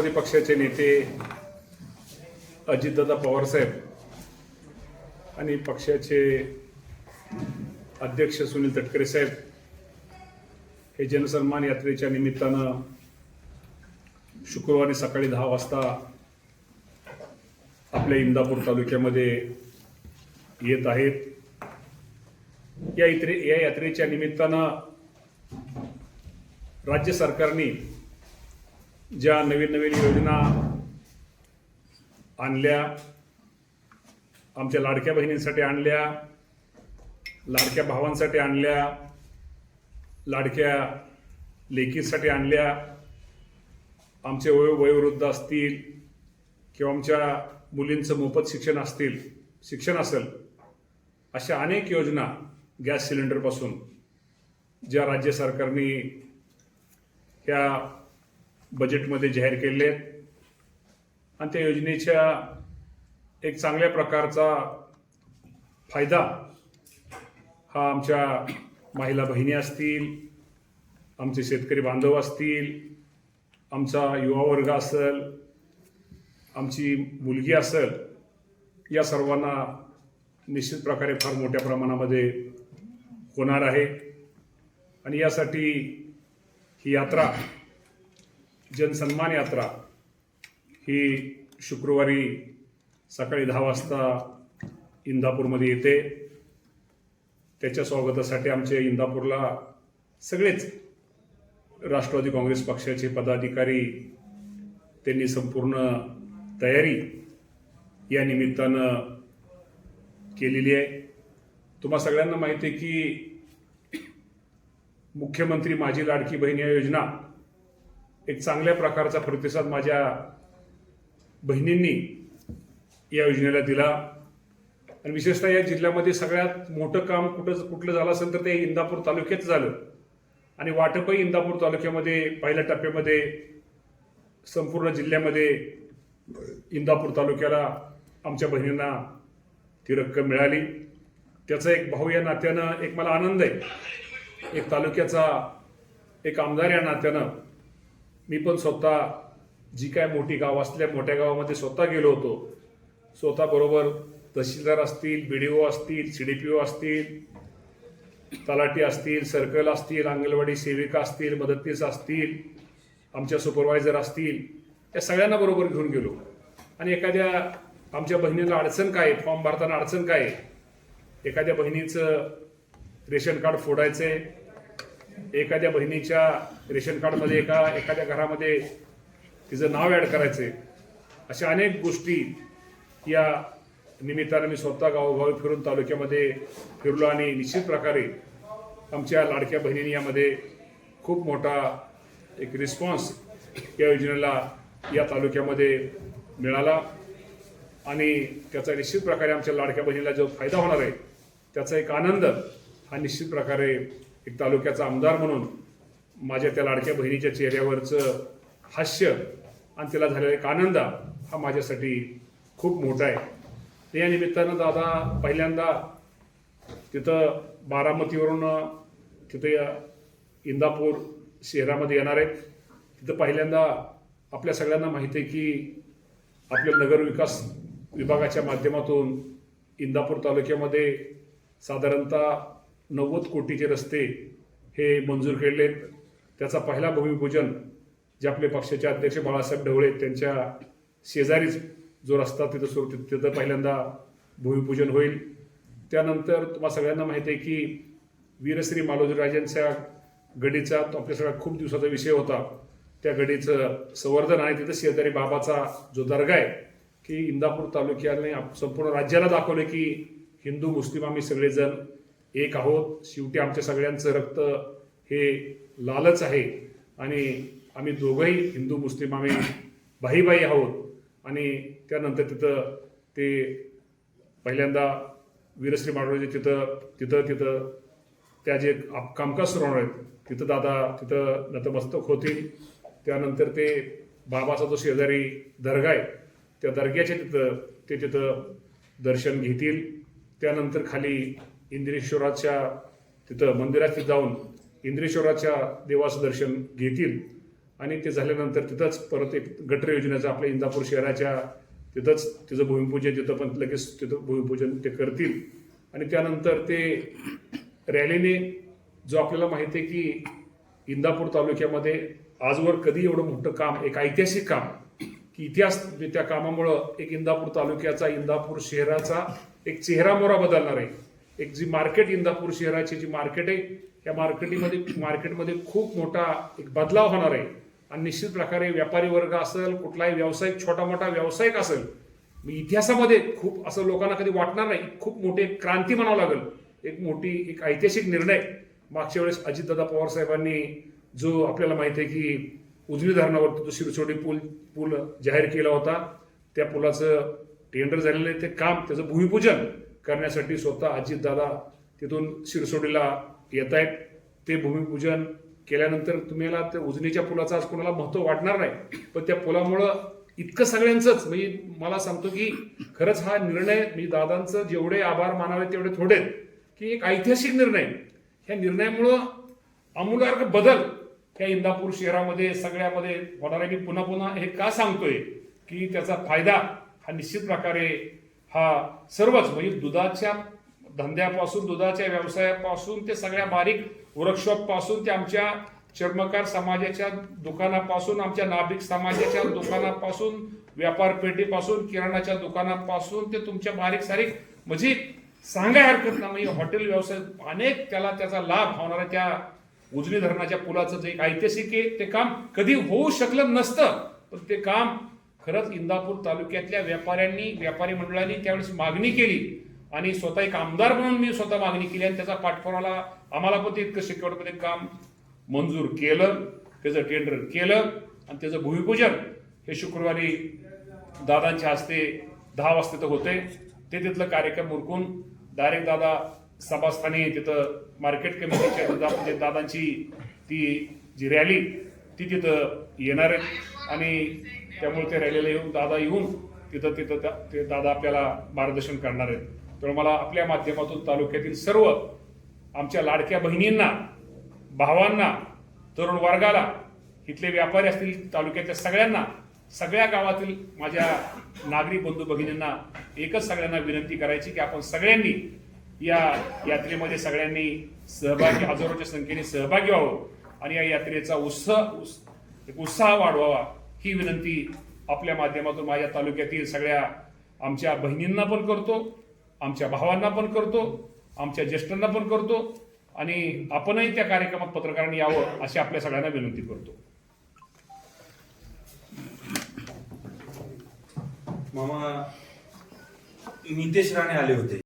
राष्ट्रवादी पक्षाचे नेते अजितदादा पवारसाहेब आणि पक्षाचे अध्यक्ष सुनील तटकरे साहेब हे जनसन्मान यात्रेच्या निमित्तानं शुक्रवारी सकाळी दहा वाजता आपल्या इंदापूर तालुक्यामध्ये येत आहेत. या इत्रे या यात्रेच्या निमित्तानं राज्य सरकारने ज्या नवीन नवीन योजना आणल्या आमच्या लाडक्या बहिणींसाठी आणल्या लाडक्या भावांसाठी आणल्या लाडक्या लेकीसाठी आणल्या आमचे वयो वयोवृद्ध असतील किंवा आमच्या मुलींचं मोफत शिक्षण असतील शिक्षण असेल अशा अनेक योजना गॅस सिलेंडरपासून ज्या राज्य सरकारने ह्या बजेटमध्ये जाहीर केले आहेत. आणि त्या योजनेच्या एक चांगल्या प्रकारचा फायदा हा आमच्या महिला बहिणी असतील आमचे शेतकरी बांधव असतील आमचा युवा वर्ग असेल आमची मुलगी असेल या सर्वांना निश्चित प्रकारे फार मोठ्या प्रमाणामध्ये होणार आहे. आणि यासाठी ही यात्रा जनसन्मान यात्रा ही शुक्रवारी सकाळी दहा वाजता इंदापूरमध्ये येते. त्याच्या स्वागतासाठी आमचे इंदापूरला सगळेच राष्ट्रवादी काँग्रेस पक्षाचे पदाधिकारी त्यांनी संपूर्ण तयारी या निमित्तानं केलेली आहे. तुम्हा सगळ्यांना माहिती आहे की मुख्यमंत्री माझी लाडकी बहीण या योजना एक चांगल्या प्रकारचा प्रतिसाद माझ्या बहिणींनी या योजनेला दिला. आणि विशेषतः या जिल्ह्यामध्ये सगळ्यात मोठं काम कुठं कुठलं झालं असेल तर ते इंदापूर तालुक्यात झालं. आणि वाटपही इंदापूर तालुक्यामध्ये पहिल्या टप्प्यामध्ये संपूर्ण जिल्ह्यामध्ये इंदापूर तालुक्याला आमच्या बहिणींना ती रक्कम मिळाली. त्याचा एक भाऊ या नात्यानं एक मला आनंद आहे. एक तालुक्याचा एक आमदार या नात्यानं मी पण स्वतः जी काय मोठी गाव असल्या मोठ्या गावामध्ये स्वतः गेलो होतो. स्वतः बरोबर तहसीलदार असतील बी डी ओ असतील सी डी पी ओ असतील तलाठी असतील सर्कल असतील अंगणवाडी सेविका असतील मदतनीस असतील आमच्या सुपरवायझर असतील या सगळ्यांना बरोबर घेऊन गेलो. आणि एखाद्या आमच्या बहिणीला अडचण काय आहे, फॉर्म भरताना अडचण काय आहे? एखाद्या बहिणीचं रेशन कार्ड फोडायचंय एखाद्या बहिणीच्या रेशन कार्डमध्ये एका एखाद्या घरामध्ये तिचं नाव ॲड करायचंय अशा अनेक गोष्टी या निमित्तानं मी स्वतः गावोगावी फिरून तालुक्यामध्ये फिरलो आणि निश्चित प्रकारे आमच्या लाडक्या बहिणींनी यामध्ये खूप मोठा एक रिस्पॉन्स या योजनेला या तालुक्यामध्ये मिळाला. आणि त्याचा निश्चित प्रकारे आमच्या लाडक्या बहिणीला जो फायदा होणार आहे त्याचा एक आनंद हा निश्चित प्रकारे एक तालुक्याचा आमदार म्हणून माझ्या त्या लाडक्या बहिणीच्या चेहऱ्यावरचं हास्य आणि तिला झालेला एक आनंद हा माझ्यासाठी खूप मोठा आहे. या निमित्तानं दादा पहिल्यांदा तिथं बारामतीवरून तिथं या इंदापूर शहरामध्ये येणार आहेत. तिथं पहिल्यांदा आपल्या सगळ्यांना माहिती आहे की आपल्या नगर विकास विभागाच्या माध्यमातून इंदापूर तालुक्यामध्ये साधारणतः नव्वद कोटीचे रस्ते हे मंजूर केले. त्याचा पहिला भूमिपूजन जे आपले पक्षाचे अध्यक्ष बाळासाहेब ढवळे त्यांच्या शेजारीच जो रस्ता तिथं सुरू तिथं पहिल्यांदा भूमिपूजन होईल. त्यानंतर तुम्हाला सगळ्यांना माहिती आहे की वीरश्री मालोजीराजांच्या गडीचा तो आपल्या सगळ्या खूप दिवसाचा विषय होता. त्या गडीचं संवर्धन आहे तिथं शेजारी बाबाचा जो दर्गा आहे की इंदापूर तालुक्याने आप- संपूर्ण राज्याला दाखवलं की हिंदू मुस्लिम आम्ही सगळेजण एक आहोत. शेवटी आमच्या सगळ्यांचं रक्त हे लालच आहे. आणि आम्ही दोघंही हिंदू मुस्लिम आम्ही भाईभाई आहोत. आणि त्यानंतर तिथं ते पहिल्यांदा वीरश्री माडोळे तिथं तिथं तिथं त्या जे आप- कामकाज सुरू होणार आहेत तिथं दादा तिथं नतमस्तक होतील. त्यानंतर ते बाबाचा जो शेजारी दर्गा आहे. त्या दर्ग्याच्या तिथं ते तिथं दर्शन घेतील. त्यानंतर खाली इंद्रेश्वराच्या तिथं मंदिरात जाऊन इंद्रेश्वराच्या देवाचं दर्शन घेतील. आणि ते झाल्यानंतर तिथंच परत एक गटर योजनेचं आपल्या इंदापूर शहराच्या तिथंच तिचं भूमिपूजन तिथं पण लगेच तिथं भूमिपूजन ते करतील. आणि त्यानंतर ते रॅलीने जो आपल्याला माहिती आहे की इंदापूर तालुक्यामध्ये आजवर कधी एवढं मोठं काम एक ऐतिहासिक काम की इतिहास त्या कामामुळं एक इंदापूर तालुक्याचा इंदापूर शहराचा एक चेहरा मोरा बदलणार आहे. एक जी मार्केट इंदापूर शहराची जी मार्केट आहे या मार्केटीमध्ये मार्केटमध्ये खूप मोठा एक बदलाव होणार आहे. आणि निश्चित प्रकारे व्यापारी वर्ग असेल कुठलाही व्यावसायिक छोटा मोठा व्यावसायिक असेल मी इतिहासामध्ये खूप असं लोकांना कधी वाटणार नाही. खूप मोठी एक क्रांती म्हणावं लागेल. एक मोठी एक ऐतिहासिक निर्णय. मागच्या वेळेस अजितदादा पवार साहेबांनी जो आपल्याला माहिती आहे की उजवी धरणावरती जो शिरसोडी पूल पूल जाहीर केला होता त्या पुलाचं टेंडर झालेलं आहे ते काम त्याचं भूमिपूजन करण्यासाठी स्वतः अजितदादा तिथून शिरसोडीला येत आहेत ते भूमिपूजन केल्यानंतर तुम्हाला त्या उजनीच्या पुलाचं आज कोणाला महत्त्व वाटणार नाही पण त्या पुलामुळं इतकं सगळ्यांचंच म्हणजे मला सांगतो की खरंच हा निर्णय मी दादांचं जेवढे आभार मानावे तेवढे थोडे की एक ऐतिहासिक निर्णय. ह्या निर्णयामुळं आमूलाग्र बदल त्या इंदापूर शहरामध्ये सगळ्यामध्ये होणार. आहे मी पुन्हा पुन्हा हे का सांगतोय की त्याचा फायदा हा निश्चित प्रकारे हा सर्वच म्हणजे दुधाच्या धंद्यापासून दुधाच्या व्यवसायापासून ते सगळ्या बारीक वर्कशॉपपासून ते आमच्या चर्मकार समाजाच्या दुकानापासून आमच्या नाभिक समाजाच्या दुकानापासून व्यापार पेठेपासून किराणाच्या दुकानापासून ते तुमच्या बारीक सारीक म्हणजे सांगाय हरकत नाही म्हणजे हॉटेल व्यवसाय अनेक त्याला त्याचा लाभ होणाऱ्या त्या उजनी धरणाच्या पुलाचं जे ऐतिहासिक आहे ते काम कधी होऊ शकलं नसतं पण ते काम खरंच इंदापूर तालुक्यातल्या व्यापाऱ्यांनी व्यापारी मंडळांनी त्यावेळेस मागणी केली आणि स्वतः एक आमदार म्हणून मी स्वतः मागणी केली आणि त्याचा पाठपुरावा आम्हाला पण ते इतकं शेवटमध्ये काम मंजूर केलं त्याचं टेंडर केलं आणि त्याचं भूमिपूजन हे शुक्रवारी दादांच्या हस्ते दहा वाजता तिथं होते ते तिथलं कार्यक्रम उरकून डायरेक्ट दादा सभास्थानी तिथं मार्केट कमिटीच्या तिथं म्हणजे दादांची ती जी रॅली ती तिथं येणार आहे आणि त्यामुळे ते रॅलीला येऊन दादा येऊन तिथं तिथं ते दादा आपल्याला मार्गदर्शन करणार आहेत. तर मला आपल्या माध्यमातून तालुक्यातील सर्व आमच्या लाडक्या बहिणींना भावांना तरुण वर्गाला इथले व्यापारी असतील तालुक्यातल्या सगळ्यांना सगळ्या गावातील माझ्या नागरी बंधू भगिनींना एकच सगळ्यांना विनंती करायची की आपण सगळ्यांनी या यात्रेमध्ये सगळ्यांनी सहभागी हजारोच्या संख्येने सहभागी व्हावं आणि या यात्रेचा उत्साह उत्साह वाढवावा. ही विनंती आपल्या माध्यमातून माझ्या तालुक्यातील सगळ्या आमच्या बहिणींना पण करतो आमच्या भावांना पण करतो आमच्या ज्येष्ठांना पण करतो आणि आपणही त्या कार्यक्रमात पत्रकारांनी यावं अशी आपल्या सगळ्यांना विनंती करतो. मामा नितेश राणे आले होते.